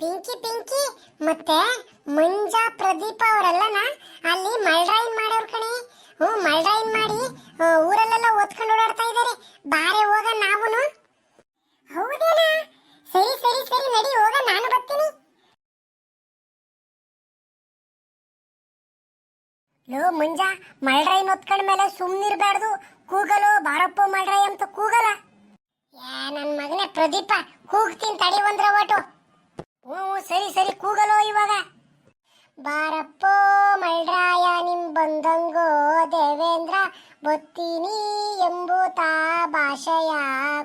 ಪಿಂಕಿ ಪಿಂಕಿ, ಮತ್ತೆ ಮಂಜಾ ಪ್ರದೀಪ ಅವರೆಲ್ಲನ? ಅಲ್ಲಿ ಮಲ್ಡ್ರೈನ್ ಮಾಡೋರ್ ಕಣೆ. ಹ್ಞೂ ಮಲ್ಡ್ರೈನ್ ಮಾಡಿ ಊರಲ್ಲೆಲ್ಲ ಓದ್ಕೊಂಡು ಓಡಾಡ್ತಾ ಇದ್ದಾರೆ. ಬಾರೆ ಹೋಗ ನಾವುನು? ಹೌದೇನಾ? ಸರಿ ಸರಿ ಸರಿ, ನಡಿ, ಹೋಗ, ನಾನು ಬರ್ತೀನಿ. ಲೋ, ಮುಂಜಾ ಮಲ್ಡ್ರೈನ್ ಒತ್ಕೊಂಡ ಮೇಲೆ ಸುಮ್ಮನಿರ್ಬಾರ್ದು ಕೂಗಲು, ಬಾರಪ್ಪ ಮಲ್ಡ್ರೈ ಅಂತ ಕೂಗಲ ಏ ನನ್ನ ಮಗನೇ ಪ್ರದೀಪ, ಕೂಗ್ತೀನಿ ತಡಿ ಒಂದ್ರ ಒಟ್ಟು ಹ್ಞೂ ಸರಿ ಸರಿ, ಕೂಗಲೋ ಇವಾಗ. ಬಾರಪ್ಪೋ, ಮಲ್ರಾಯ, ನಿಮ್ ಬಂದಂಗೋ ದೇವೇಂದ್ರ, ಬೊತ್ತೀನಿ ಎಂಬುತ ಭಾಷೆಯ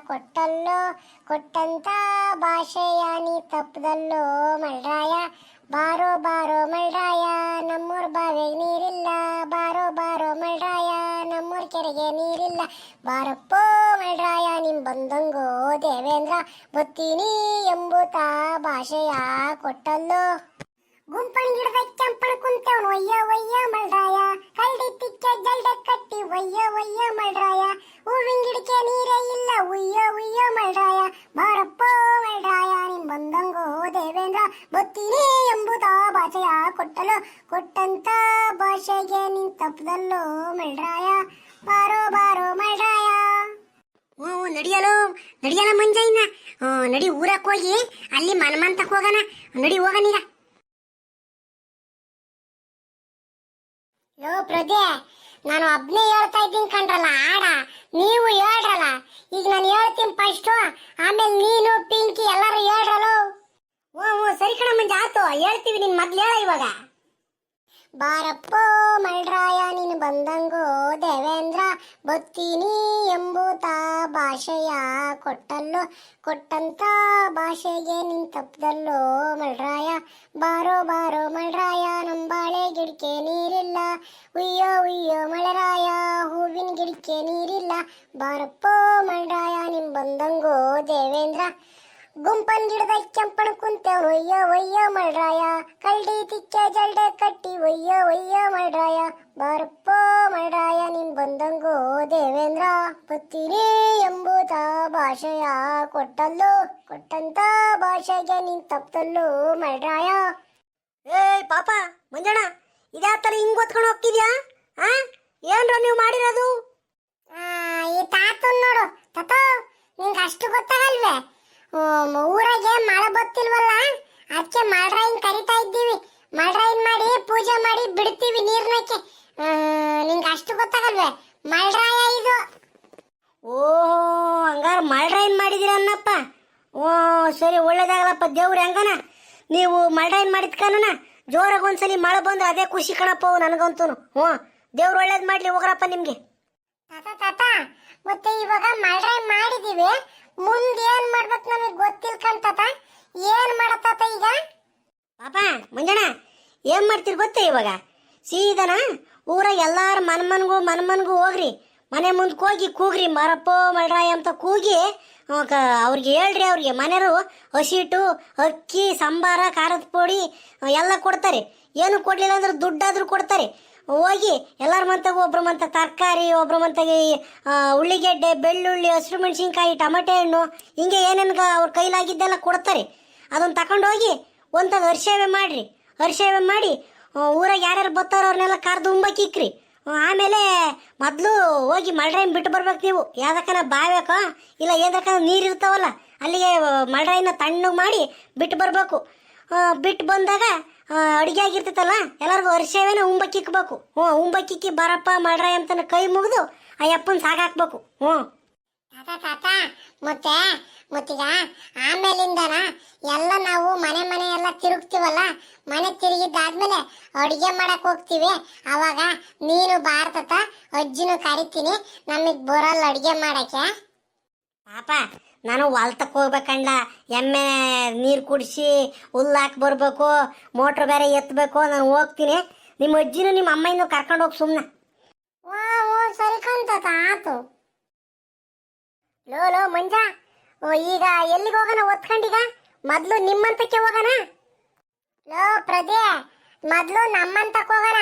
ಕೊಟ್ಟಲ್ಲೋ, ಕೊಟ್ಟಂತ ಭಾಷೆಯ ನೀ ತಪ್ಪದಲ್ಲೋ ಮಲ್ರಾಯ. ಬಾರೋ ಬಾರೋ ಮಲ್ರಾಯ, ನಮ್ಮೂರ್ ಬಾವಿಗೆ ನೀರಿಲ್ಲ. ಬಾರೋ ಬಾರೋ ಮಲ್ರಾಯ, ನಮ್ಮೂರ್ ಕೆರೆಗೆ ನೀರಿಲ್ಲ. ಬಾರಪ್ಪೋ, ಮಲ್ರಾಯ. ನಿಮ್ ಬಂದಂಗೋ ದೇವೇಂದ್ರ ಬತ್ತೀನಿ ಎಂಬುತ ಭಾಷೆಯ ಕೊಟ್ಟಲ್ಲೋ ಗುಂಪಣ ಗಿಡದ ಕೆಂಪಣ ಕುಂತವನು ಒಯ್ಯ ಒಯ್ಯ ಮಳ್ರಾಯ ಕಲ್ಡಿ ತಿಕ್ಕ ಜಲ್ಡೆ ಕಟ್ಟಿ ಒಯ್ಯ ಒಯ್ಯ ಮಳ್ರಾಯ ಹೂವಿನ ಗಿಡಕ್ಕೆ ನೀರೇ ಇಲ್ಲ ಉಯ್ಯ ಉಯ್ಯ ಮಳ್ರಾಯ ಬಾರಪ್ಪ ಮಳ್ರಾಯ ನಿಮ್ ಬಂದಂಗೋ ದೇವೇಂದ್ರ ಬತ್ತೀನಿ ಎಂಬುದ ಭಾಷೆಯ ಕೊಟ್ಟಲು. ಕೊಟ್ಟಂತ ಭಾಷೆಗೆ ನಿನ್ ತಪ್ಪದಲ್ಲೋ ಮಳ್ರಾಯ ಬಾರೋ ಬಾರೋ, ಮಲ್ರಾಯ. ಹ್ಞೂ ನಡಿಯಲು ನಡಿಯಲ್ಲ ಮಂಜಯ್ಯನ ಓ ನಡಿ ಊರಕ್ಕೆ ಹೋಗಿ ಅಲ್ಲಿ ಮನಮಂತಕ್ಕೆ ಹೋಗೋಣ. ನಡಿ ಹೋಗಣೀಗ ಲೋ ಪ್ರಜೆ ನಾನು ಒಬ್ನೇ ಹೇಳ್ತಾ ಇದ್ದೀನಿ ಕಣ್ರಲ್ಲ ಆಡ. ನೀವು ಹೇಳ್ರಲ್ಲ. ಈಗ ನಾನು ಹೇಳ್ತೀನಿ ಫಸ್ಟು ಆಮೇಲೆ ನೀನು ಪಿಂಕಿ ಎಲ್ಲರೂ ಹೇಳ್ರಲ್ಲ? ಓ ಹ್ಞೂ ಸರಿ ಕಣ ಮಂಜ ಆತು ಹೇಳ್ತೀವಿ ನಿನ್ ಮೊದ್ಲು ಹೇಳ ಇವಾಗ. ಬಾರಪ್ಪೋ ಮಲ್ರಾಯ, ನೀನು ಬಂದಂಗೋ ದೇವೇಂದ್ರ, ಬತ್ತೀನಿ ಎಂಬೂತ ಭಾಷೆಯ ಕೊಟ್ಟಲ್ಲೋ, ಕೊಟ್ಟಂತ ಭಾಷೆಗೆ ನಿನ್ ತಪ್ಪದಲ್ಲೋ ಮಲ್ರಾಯ. ಬಾರೋ ಬಾರೋ ಮಲ್ರಾಯ, ನಂಬಾಳೆ ಗಿಡಕ್ಕೆ ನೀರಿಲ್ಲ. ಉಯ್ಯೋ ಉಯ್ಯೋ ಮಳರಾಯ ಹೂವಿನ ಗಿಡಕ್ಕೆ ನೀರಿಲ್ಲ. ಬಾರಪ್ಪೋ ಮಲ್ರಾಯ, ನಿನ್ ಬಂದಂಗೋ ದೇವೇಂದ್ರ. ಗುಂಪನ್ ಗಿಡದ ಕೆಂಪಣ ಕುಂತೆ ಒಯ್ಯ ಒಯ್ಯ ಮಾಡ್ರಾಯ ಕಲ್ಡಿ ತಿಕ್ಕೆ ಜಲ್ಡೆ ಕಟ್ಟಿ ಒಯ್ಯ ಒಯ್ಯ ಮಾಡ್ರಾಯ ಬರಪ್ಪ ಮಾಡ್ರಾಯ ನಿಮ್ ಬಂದಂಗೋ ದೇವೇಂದ್ರ ಬತ್ತೀರಿ ಎಂಬುದ ಭಾಷೆಯ ಕೊಟ್ಟಲ್ಲೋ ಕೊಟ್ಟಂತ ಭಾಷೆಗೆ ನೀನ್ ತಪ್ತಲ್ಲೋ ಮಾಡ್ರಾಯ ಏಯ್ ಪಾಪ ಮಂಜಣ್ಣ ಇದ್ಯಾ ತರ ಹಿಂಗ್ ಹೊತ್ಕೊಂಡು ಹೋಗ್ತಿದ್ಯಾ? ಆ? ಏನ್ರ ನೀವು ಮಾಡಿರೋದು? ಈ ತಾತನ್ ನೋಡು ತಾತ ನಿಂಗೆ ಅಷ್ಟು ಗೊತ್ತಾಗಲ್ವೇ? ಊರಾಗೆ ಮಳೆ ಬತ್ತಿಲ್ವಲ್ಲ ಅದಕ್ಕೆ ಮಳ್ರಾಯಿನ್ ಕರಿತಾ ಇದ್ದೀವಿ. ಮಳ್ರಾಯಿನ್ ಮಾಡಿ, ಪೂಜೆ ಮಾಡಿ ಬಿಡ್ತೀವಿ ನೀರ್ನಕ್ಕೆ. ನಿಂಗೆ ಅಷ್ಟು ಗೊತ್ತಾಗಲ್ವೇ? ಮಳ್ರಾಯ ಇದು. ಓ ಹಂಗಾರ ಮಲ್ಡ್ರೈನ್ ಮಾಡಿದಿರನ್ನಪ್ಪ ಓ, ಸರಿ, ಒಳ್ಳೇದಾಗಲಪ್ಪ ದೇವ್ರ, ಹೆಂಗನ? ನೀವು ಮಲ್ಡ್ರೈನ್ ಮಾಡಿದ ಕಾರಣ ಜೋರಾಗಿ ಒಂದ್ಸಲಿ ಮಳೆ ಬಂದ್ರೆ ಅದೇ ಖುಷಿ ಕಣಪ್ಪ ನನಗಂತೂ ಹ್ಞೂ, ದೇವ್ರು ಒಳ್ಳೇದು ಮಾಡಲಿ ಹೋಗ್ರಪ್ಪ ನಿಮಗೆ. ತಾತ ತಾತ, ಮತ್ತೆ ಇವಾಗ ಮಳ್ರಾಯ್ ಮಾಡಿದೀವಿ. ಮುಂದೆ ಏನ್ ಮಾಡ್ಬೇಕು ನಮಗೆ ಗೊತ್ತಿಲ್ಲ ಕಾಣ್ತತ ಏನ್ ಮಾಡತ್ತ ಈಗ? ಪಾಪ, ಮಂಜಣ್ಣ, ಏನ್ ಮಾಡ್ತೀರಿ ಗೊತ್ತೇ ಇವಾಗ? ಸೀದನ ಊರಾಗ ಎಲ್ಲಾರ ಮನ್ ಮನ್ಗೂ ಮನ್ ಮನ್ಗೂ ಹೋಗ್ರಿ. ಮನೆ ಮುಂದೆ ಹೋಗಿ ಕೂಗ್ರಿ, ಮರಪ್ಪೋ ಮಳ್ರಾಯ ಅಂತ ಕೂಗಿ ಅವ್ರಿಗೆ ಹೇಳ್ರಿ ಅವ್ರಿಗೆ. ಮನೆಯವರು ಹಸಿಟ್ಟು, ಅಕ್ಕಿ, ಸಾಂಬಾರ, ಖಾರದ ಪುಡಿ, ಎಲ್ಲ ಕೊಡ್ತಾರೆ. ಏನು ಕೊಡ್ಲಿಲ್ಲ ಅಂದ್ರೆ ದುಡ್ಡಾದ್ರೂ ಕೊಡ್ತಾರೆ. ಹೋಗಿ ಎಲ್ಲರ ಮಂತಾಗ ಒಬ್ಬರ ಮಂತ ತರಕಾರಿ ಒಬ್ಬರ ಮಂತಾಗ ಉಳ್ಳಿಗೆಡ್ಡೆ, ಬೆಳ್ಳುಳ್ಳಿ, ಹಸಿರು ಮೆಣಸಿನ್ಕಾಯಿ, ಟಮಟೆ ಹಣ್ಣು, ಹಿಂಗೆ ಏನೇನು ಅವ್ರ ಕೈಲಾಗಿದ್ದೆಲ್ಲ ಕೊಡ್ತಾರೆ. ಅದನ್ನು ತಗೊಂಡು ಹೋಗಿ ಒಂತಾಗ ಹರ್ಷೇವೆ ಮಾಡಿರಿ. ಹರ್ಷೇವೆ ಮಾಡಿ ಊರಾಗ ಯಾರ್ಯಾರು ಬರ್ತಾರೋ ಅವ್ರನ್ನೆಲ್ಲ ಕರೆದು ಉಂಬಕ್ಕಿಕ್ರಿ ಆಮೇಲೆ ಮೊದಲು ಹೋಗಿ ಮಳ್ರಾಯಿನ ಬಿಟ್ಟು ಬರ್ಬೇಕು ನೀವು. ಯಾವ್ದಕ್ಕನ ಬಾವ್ಯಾಕೋ ಇಲ್ಲ ಏದಕ್ಕನ ನೀರು ಇರ್ತಾವಲ್ಲ, ಅಲ್ಲಿಗೆ ಮಳ್ರಾಯಿನ ತಣ್ಣಗೆ ಮಾಡಿ ಬಿಟ್ಟು ಬರಬೇಕು. ಬಿಟ್ಟು ಬಂದಾಗ ಅಡುಗೆ ಆಗಿರ್ತೈತಲ್ಲ ಎಲ್ಲರಿಗೂ ಹರ್ಷೇವೆನ ಉಂಬಕ್ಕಿಕ್ಬೇಕು ಹ್ಞೂ ಉಂಬಕ್ಕಿಕ್ಕಿ ಬರಪ್ಪ ಮಾಡ್ರ ಅಂತ ಕೈ ಮುಗಿದು ಆ ಯಪ್ಪನ ಸಾಕಾಕ್ಬೇಕು ಹ್ಞೂ. ತಾತ ತಾತ ಮತ್ತೆ ಮತ್ತೀಗ ಆಮೇಲಿಂದನ ಎಲ್ಲ ನಾವು ಮನೆ ಮನೆ ಎಲ್ಲ ತಿರುಗ್ತೀವಲ್ಲ ಮನೆ ತಿರುಗಿದ್ದಾದ್ಮೇಲೆ ಅಡುಗೆ ಮಾಡಕ್ ಹೋಗ್ತೀವಿ. ಅವಾಗ ನೀನು ಬಾರ್ತತ ಅಜ್ಜಿನೂ ಕರಿತೀನಿ ನಮಗ್ ಬರಲ್ಲ ಅಡುಗೆ ಮಾಡಕ್ಕೆ. ಪಾಪ ನಾನು ಹೊಲ್ತಕ್ಕೆ ಹೋಗ್ಬೇಕಂಡ ಎಮ್ಮೆ ನೀರು ಕುಡಿಸಿ ಹುಲ್ಲಾಕಿ ಬರಬೇಕು, ಮೋಟ್ರ್ ಬೇರೆ ಎತ್ತಬೇಕು ನಾನು ಹೋಗ್ತೀನಿ. ನಿಮ್ಮ ಅಜ್ಜಿನೂ ನಿಮ್ಮ ಅಮ್ಮನೂ ಕರ್ಕೊಂಡು ಹೋಗಿ ಸುಮ್ಮನೆ ಸರಿ ಕಾಣ್ತತ ಆತು. ಲೋ ಲೋ, ಮಂಜ ಈಗ ಎಲ್ಲಿಗೆ ಹೋಗೋಣ ಒತ್ಕೊಂಡೀಗ ಮೊದಲು ನಿಮ್ಮಂತಕ್ಕೆ ಹೋಗೋಣ? ಲೋ ಪ್ರದೇ ಮೊದಲು ನಮ್ಮಂತಕ್ಕೆ ಹೋಗೋಣ.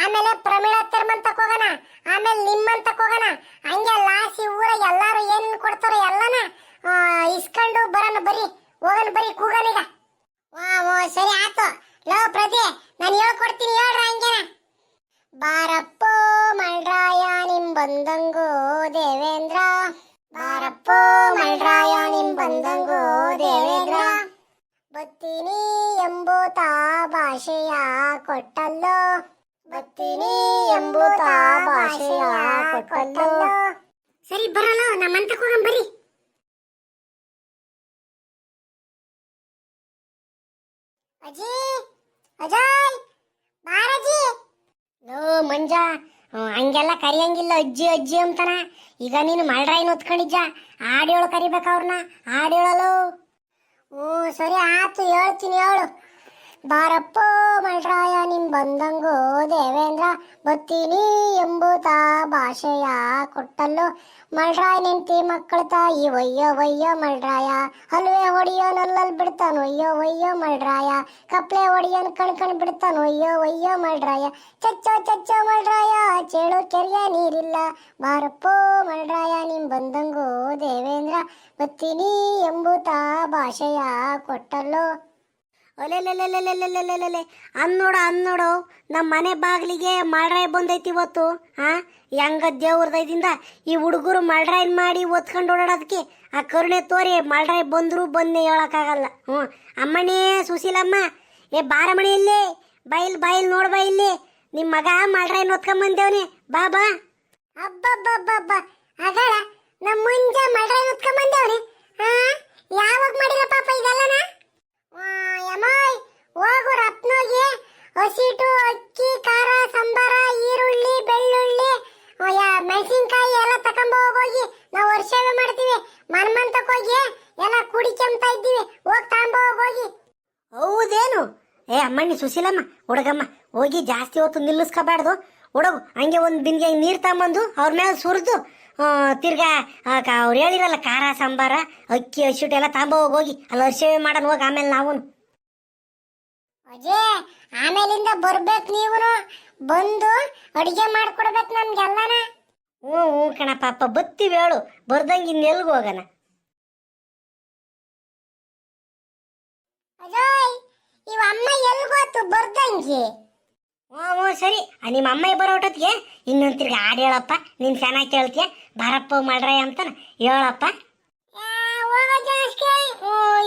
ಆಮೇಲೆ ಪ್ರಮೀಳಾ ತೆರ್ಮಂತಕ್ ಹೋಗೋಣ. ಆಮೇಲೆ ನಿಮ್ಮಂತಕ್ಕೆ ಹೋಗೋಣ. ಹಂಗೆ ಲಾಸಿ ಊರ ಎಲ್ಲಾರು ಏನೇನು ಕೊಡ್ತಾರೋ ಎಲ್ಲನ ಇಸ್ಕೊಂಡು ಬರೋಣ ಬರಿ ಹೋಗೋಣ ಬರಿ ಕೂಗನೀಗ ಓ ಸರಿ, ಆಯ್ತು. ಲೋ ಪ್ರತಿ ನಾನು ಹೇಳ್ಕೊಡ್ತೀನಿ, ಹೇಳ್ರ ಹಂಗೇನ? ಬಾರಪ್ಪೋ, ಮಲ್ರಾಯ, ನಿಮ್ ಬಂದಂಗೋ ದೇವೇಂದ್ರ. ಬಾರಪ್ಪೋ, ಮಲ್ರಾಯ, ನಿಮ್ ಬಂದಂಗೋ ದೇವೇಂದ್ರ. ಬತ್ತೀನಿ ಎಂಬುತ ಭಾಷೆಯ ಕೊಟ್ಟಲ್ಲೋ. ಬತ್ತೀನಿ ಎಂಬುತ ಭಾಷೆಯ ಕೊಟ್ಟಲ್ಲೋ. ಸರಿ ಬರಲ್ಲ ನಮ್ಮಂತ ಹೋಗಂ ಬರಿ ಅಜ್ಜಿ ಅಜಯ್ ಬಾರಜ್ಜಿ ನೋ ಮಂಜ ಹಂಗೆಲ್ಲ ಕರಿಯಂಗಿಲ್ಲ, ಅಜ್ಜಿ ಅಜ್ಜಿ ಅಂತಾನ. ಈಗ ನೀನು ಮಳ್ರಾಯಿನ ಹೊತ್ಕೊಂಡಿದ್ಜ ಹಾಡೇಳು ಕರಿಬೇಕು ಅವ್ರನ್ನ ಹಾಡೇಳಲು ಹ್ಞೂ ಸರಿ, ಆತು, ಹೇಳ್ತೀನಿ, ಹೇಳು. ಬಾರಪ್ಪೋ ಮಳ್ರಾಯ ನಿಮ್ ಬಂದಂಗೋ ದೇವೇಂದ್ರ ಬತ್ತೀನಿ ಎಂಬುತ ಭಾಷೆಯ ಕೊಟ್ಟಲ್ಲು. ಮಳ್ರಾಯ ನಿಂತಿ ಮಕ್ಕಳ ತಾಯಿ ಒಯ್ಯೋ ಒಯ್ಯೋ ಮಳ್ರಾಯ ಹಲ್ವೆ ಹೊಡಿಯೋನ್ ಅಲ್ಲಲ್ ಬಿಡ್ತಾನ, ಒಯ್ಯೋ ಒಯ್ಯೋ ಮಳ್ರಾಯ ಕಪ್ಲೆ ಹೊಡಿಯೋನ್ ಕಣ್ ಕಣ್ ಬಿಡ್ತಾನ, ಒಯ್ಯೋ ಒಯ್ಯೋ ಮಳ್ರಾಯ ಚಚ್ಚೋ ಚಚ್ಚೋ ಮಳ್ರಾಯ ಚೇಳು ಕೆರೆಯ ನೀರಿಲ್ಲ. ಬಾರಪ್ಪೋ ಮಳ್ರಾಯ ನಿಮ್ ಬಂದಂಗೋ ದೇವೇಂದ್ರ ಬತ್ತೀನಿ ಎಂಬುತ ಭಾಷೆಯ ಕೊಟ್ಟಲ್ಲೋ. ಅಲೆಲೆಲೆಲೆಲೆಲೆಲೆಲೆಲೆ ಅನ್ನೋಡ ಅನ್ನೋಡು ನಮ್ಮ ಮನೆ ಬಾಗಿಲಿಗೆ ಮಳ್ರಾಯ್ ಬಂದೈತಿ ಇವತ್ತು ಹಾ ಹೆಂಗ ದೇವ್ರದಿಂದ ಈ ಹುಡುಗರು ಮಳ್ರಾಯ್ ಮಾಡಿ ಒತ್ಕೊಂಡು ಓಡಾಡೋದಕ್ಕೆ ಆ ಕರುಣೆ ತೋರಿ ಮಳ್ರಾಯ್ ಬಂದ್ರು ಬಂದೇ ಹೇಳಕ್ಕಾಗಲ್ಲ. ಹ್ಞೂ. ಅಮ್ಮನೇ, ಸುಶೀಲಮ್ಮ, ಏ ಬಾರಮಣಿ ಇಲ್ಲಿ. ಬೈಲ್ ಬೈಲ್ ನೋಡ್ ಬಾ ಇಲ್ಲಿ. ನಿಮ್ಮ ಮಗ ಮಳ್ರಾಯ್ ಒತ್ಕೊಂಬಂದೇವ್ನಿ ಬಾ ಬಾ. ಅಬ್ಬಬ್ಬಬ್ಬಬ್ಬ. ಅದಳ ನಮ್ಮ ಮುಂಜ ಮಡ್ರ ಉತ್ಕೊಂಬಂದೇವ್ರಿ ಹಾ ಯಾವಾಗ ಮಾಡಿರ ಪಾಪ ಇದೆಲ್ಲನ? ಯಮಾಯ್, ಹೋಗು ರತ್ನೋಗಿ. ಹಸಿಟ್ಟು ಅಕ್ಕಿ, ಖಾರ, ಸಂಬಾರ, ಈರುಳ್ಳಿ, ಬೆಳ್ಳುಳ್ಳಿ ಮೆಣಸಿನ್ಕಾಯಿ ಎಲ್ಲ ತಕೊಂಡ್ ಹೋಗಿ ನಾವು ವರ್ಷವೇ ಮಾಡ್ತೀವಿ. ಮನ್ಮಂತಕ್ ಹೋಗಿ ಎಲ್ಲ ಕುಡಿಕೆಂತ ಇದ್ದೀವಿ. ಹೋಗಿ ತಗೊಂಡ್ ಹೋಗಿ ಹೌದೇನು? ಏ, ಅಮ್ಮಣ್ಣಿ ಸುಶೀಲಮ್ಮ, ಹುಡುಗಮ್ಮ, ಹೋಗಿ ಜಾಸ್ತಿ ಹೊತ್ತು ನಿಲ್ಲಿಸ್ಕೋಬಾರ್ದು. ಹುಡುಗು, ಹಂಗೆ ಒಂದು ಬಿಂದಿಗೆ ನೀರು ತಗೊಂಬಂದು ಅವ್ರ ಮೇಲೆ ಸುರಿದು. ತಿರ್ಗಾ ಅವ್ರು ಹೇಳಿರಲ್ಲ ಖಾರ ಸಾಂಬಾರ ಅಕ್ಕಿ ಹಸಿಟ್ಟು ಎಲ್ಲ ತಾಂಬ ಹೋಗಿ ಅಲ್ಲಿ ಅರ್ಶಿವೆ ಮಾಡೋಣ ಹೋಗಿ ಆಮೇಲೆ ನಾವು ಅಜೇ ಆಮೇಲಿಂದ ಬರ್ಬೇಕು ನೀವು ಬಂದು ಅಡಿಗೆ ಮಾಡ್ಕೊಡ್ಬೇಕು ನಮ್ಗೆಲ್ಲನ. ಹ್ಞೂ ಹ್ಞೂ ಕಣ ಪಾಪ ಬತ್ತೀವಿ ಹೇಳು. ಬರ್ದಂಗೆ ಇನ್ನೆಲ್ಗೆ ಹೋಗೋಣ? ಅಜಯ್ ಇವ ಅಮ್ಮ ಎಲ್ಗೋತು ಬರ್ದಂಗೆ? ಹ್ಞೂ ಓ ಸರಿ. ನಿಮ್ಮ ಅಮ್ಮ ಬರೋ ಹೊಟ್ಟೊತ್ತಿಗೆ ಇನ್ನೊಂದು ತಿರ್ಗಿ ಹಾಡು ಹೇಳಪ್ಪ. ನೀನು ಚೆನ್ನಾಗಿ ಕೇಳ್ತೀಯ? ಬರಪ್ಪ ಮಡ್ರಾಯ ಅಂತಾನೆ. ಹೇಳಪ್ಪ.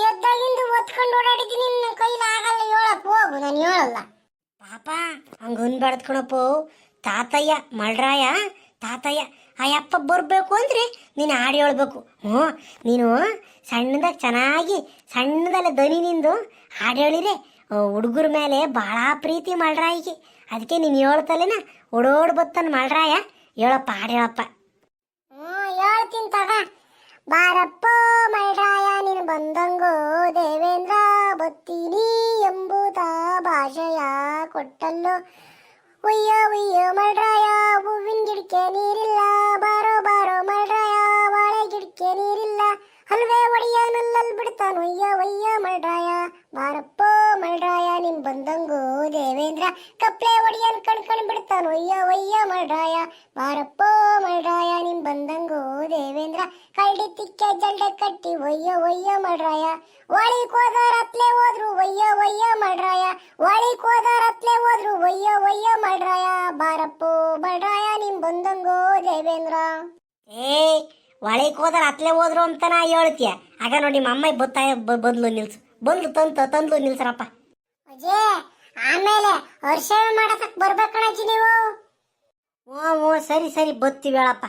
ಎದ್ದಾಗಿಂದ ಒತ್ಕೊಂಡು ಓಡಾಡಿದ್ದೀನಿ ನಿನ್ನ ಕೈಲಿ ಆಗಲ್ಲ ಹೇಳಪ್ಪ. ಹೋಗು ನಾನು ಹೇಳಲ್ಲ. ಪಾಪ ಹಂಗ ಅನ್ಬಾರ್ದು ಕಣಪ್ಪ ತಾತಯ್ಯ ಮಳ್ರಾಯ ತಾತಯ್ಯ ಆ ಅಪ್ಪ ಬರಬೇಕು ಅಂದ್ರೆ ನೀನು ಹಾಡು ಹೇಳ್ಬೇಕು. ಹ್ಞೂ ನೀನು ಸಣ್ಣದಾಗ ಚೆನ್ನಾಗಿ ಸಣ್ಣದಲ್ಲ ದನಿ ನಿಂದು ಹಾಡು ಹೇಳಿರೆ. ಹುಡುಗರ ಮೇಲೆ ಭಾಳ ಪ್ರೀತಿ ಮಳ್ರಾಯಿಗೆ ಅದಕ್ಕೆ ನೀನು ಹೇಳ್ತಲೇನ ಓಡೋಡ್ ಬತ್ತಾನ ಮಳ್ರಾಯ ಹೇಳಪ್ಪ, ಹಾಡು ಹೇಳಪ್ಪ. ಹ್ಞೂ, ಹೇಳ್ತೀನಿ ತಗ. ಬಾರಪ್ಪ ಮೈರಾಯ ನೀನು ಬಂದಂಗೋ ದೇವೇಂದ್ರ, ಬತ್ತೀನಿ ಎಂಬುದ ಭಾಷೆಯ ಕೊಟ್ಟಲ್ಲೋ. ಉಯ್ಯ ಉಯ್ಯ ಮಳ್ರಾಯ ಹೂವಿನ ಗಿಡಕ್ಕೆ ನೀರಿಲ್ಲ, ಬಾರೋ ಬಾರೋ ಮಳ್ರಾಯ ಬಾಳೆ ಗಿಡಕ್ಕೆ ನೀರಿಲ್ಲ. ಹಲ್ವೆ ಒಡೆಯ ನಲ್ಲಲ್ ಬಿಡ್ತಾನ ಒಯ್ಯ ಒಯ್ಯ ಮಳ್ರಾಯ ಬಾರಪ್ಪ ಮಳ್ರಾಯ ನಿನ್ ಬಂದಂಗೋ ದೇವೇಂದ್ರ ಕಪ್ಲೆ ಒಡೆಯನ್ ಕಣ್ ಕಣ್ ಬಿಡ್ತಾನ ಒಯ್ಯ ಒಯ್ಯ ಮಳ್ರಾಯ ಬಾರಪ್ಪ ಮಳ್ರಾಯ ನಿನ್ ಬಂದಂಗೋ ದೇವೇಂದ್ರ ಕಳ್ಳಿ ತಿಕ್ಕೆ ಜಲ್ಡೆ ಕಟ್ಟಿ ಒಯ್ಯ ಒಯ್ಯ ಮಳ್ರಾಯ ಒಳಿಕ್ ಹೋದಾರ ಅತ್ಲೆ ಹೋದ್ರು ಒಯ್ಯ ಒಯ್ಯ ಮಳ್ರಾಯ ಒಳಿಕ್ ಹೋದಾರ ಅತ್ಲೆ ಹೋದ್ರು ಒಯ್ಯ ಒಯ್ಯ ಮಳ್ರಾಯ ಬಾರಪ್ಪೋ ಮಳ್ರಾಯ ನಿಮ್ ಬಂದಂಗೋ ದೇವೇಂದ್ರ ಏ ಒಳಗೆ ಹೋದ್ರೆ ಅತ್ಲೆ ಹೋದ್ರು ಅಂತ ನಾ ಹೇಳ್ತೀಯ. ಆಗ ನೋಡಿ ನಿಮ್ಮ ಅಮ್ಮ ಬತ್ತಾಯ ಬಂದ್ಲು ನಿಲ್ಸು. ಬಂದ್ಲು ತಂತ ತಂದ್ಲು ನಿಲ್ಸರಪ್ಪ. ಅಜೇ ಆಮೇಲೆ ವರ್ಷ ಮಾಡಸಕ್ ಬರ್ಬೇಕಣಜ್ಜಿ ನೀವು. ಓ ಹ್ಞೂ ಸರಿ ಸರಿ ಬತ್ತೀವಿ ಹೇಳಪ್ಪ